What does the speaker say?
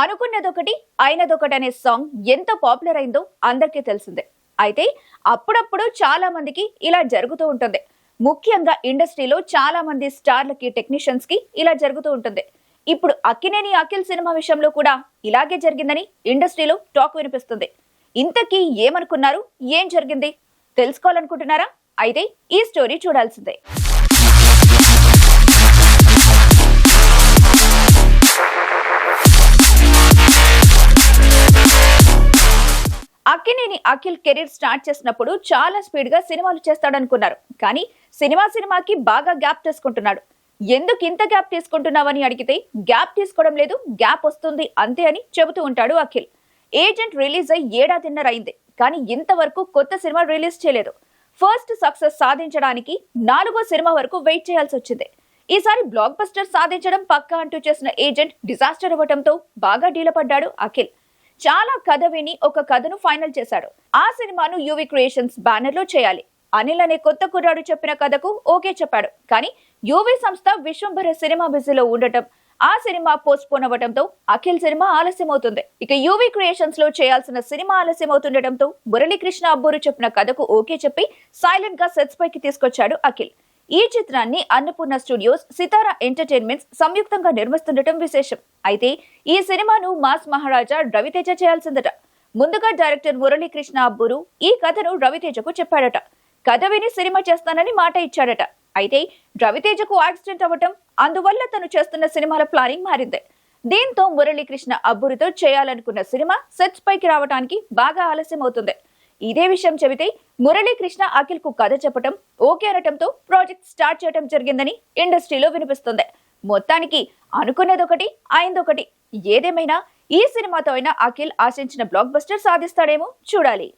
అనుకున్నదొకటి అయినదొకటి అనే సాంగ్ ఎంత పాపులర్ అయిందో అందరికీ తెలిసిందే. అయితే అప్పుడప్పుడు చాలా మందికి ఇలా జరుగుతూ ఉంటుంది. ముఖ్యంగా ఇండస్ట్రీలో చాలా మంది స్టార్లకి టెక్నీషియన్స్కి ఇలా జరుగుతూ ఉంటుంది. ఇప్పుడు అక్కినేని అఖిల్ సినిమా విషయంలో కూడా ఇలాగే జరిగిందని ఇండస్ట్రీలో టాక్ వినిపిస్తుంది. ఇంతకీ ఏమనుకున్నారు? ఏం జరిగింది? తెలుసుకోవాలనుకుంటున్నారా? అయితే ఈ స్టోరీ చూడాల్సిందే. అక్కినేని అఖిల్ కెరీర్ స్టార్ట్ చేసినప్పుడు చాలా స్పీడ్గా సినిమాలు చేస్తాడనుకున్నారు. కానీ సినిమా సినిమాకి బాగా గ్యాప్ తీసుకుంటున్నాడు. ఎందుకు ఇంత గ్యాప్ తీసుకుంటున్నావని అడిగితే గ్యాప్ తీసుకోవడం లేదు గ్యాప్ వస్తుంది అంతే అని చెబుతూ ఉంటాడు అఖిల్. ఏజెంట్ రిలీజ్ అయ్యి ఏడాదిన్నర అయింది. కానీ ఇంతవరకు కొత్త సినిమా రిలీజ్ చేయలేదు. ఫస్ట్ సక్సెస్ సాధించడానికి నాలుగో సినిమా వరకు వెయిట్ చేయాల్సి వచ్చింది. ఈసారి బ్లాక్ బస్టర్ సాధించడం పక్కా అంటూ చేసిన ఏజెంట్ డిజాస్టర్ అవ్వడంతో బాగా డీలపడ్డాడు అఖిల్. చాలా కథ విని ఒక కథను ఫైనల్ చేశాడు. ఆ సినిమాను యువి క్రియేషన్స్ బ్యానర్లో చేయాలి. అనిల్ అనే కొత్త కుర్రాడు చెప్పిన కథకు ఓకే చెప్పాడు. కానీ యువి సంస్థ విశ్వంభర సినిమా బిజీలో ఉండటం ఆ సినిమా పోస్ట్ పోన్ అవ్వడంతో అఖిల్ సినిమా ఆలస్యం అవుతుంది ఇక యువి క్రియేషన్స్లో చేయాల్సిన సినిమా ఆలస్యం అవుతుండటంతో మురళీకృష్ణ అబ్బూరు చెప్పిన కథకు ఓకే చెప్పి సైలెంట్గా సెట్స్ పైకి తీసుకొచ్చాడు అఖిల్. ఈ చిత్రాన్ని అన్నపూర్ణ స్టూడియోస్ సితారా ఎంటర్టైన్మెంట్స్ సంయుక్తంగా నిర్మిస్తుండటం విశేషం. అయితే ఈ సినిమాను మాస్ మహారాజా రవితేజ చేయాల్సిందట. ముందుగా డైరెక్టర్ మురళీకృష్ణ అబ్బురు ఈ కథను రవితేజకు చెప్పాడట. కథ విని సినిమా చేస్తానని మాట ఇచ్చాడట. అయితే రవితేజకు యాక్సిడెంట్ అవ్వటం అందువల్ల తను చేస్తున్న సినిమాల ప్లానింగ్ మారింది. దీంతో మురళీకృష్ణ అబ్బురితో చేయాలనుకున్న సినిమా సెట్స్ పైకి రావడానికి బాగా ఆలస్యం అవుతుంది ఇదే విషయం చెబితే మురళీకృష్ణ అఖిల్కు కథ చెప్పటం ఓకే అనటంతో ప్రాజెక్ట్ స్టార్ట్ చేయడం జరిగిందని ఇండస్ట్రీలో వినిపిస్తుంది. మొత్తానికి అనుకున్నదొకటి అయిందొకటి. ఏదేమైనా ఈ సినిమాతో అయినా అఖిల్ ఆశించిన బ్లాక్ బస్టర్ సాధిస్తాడేమో చూడాలి.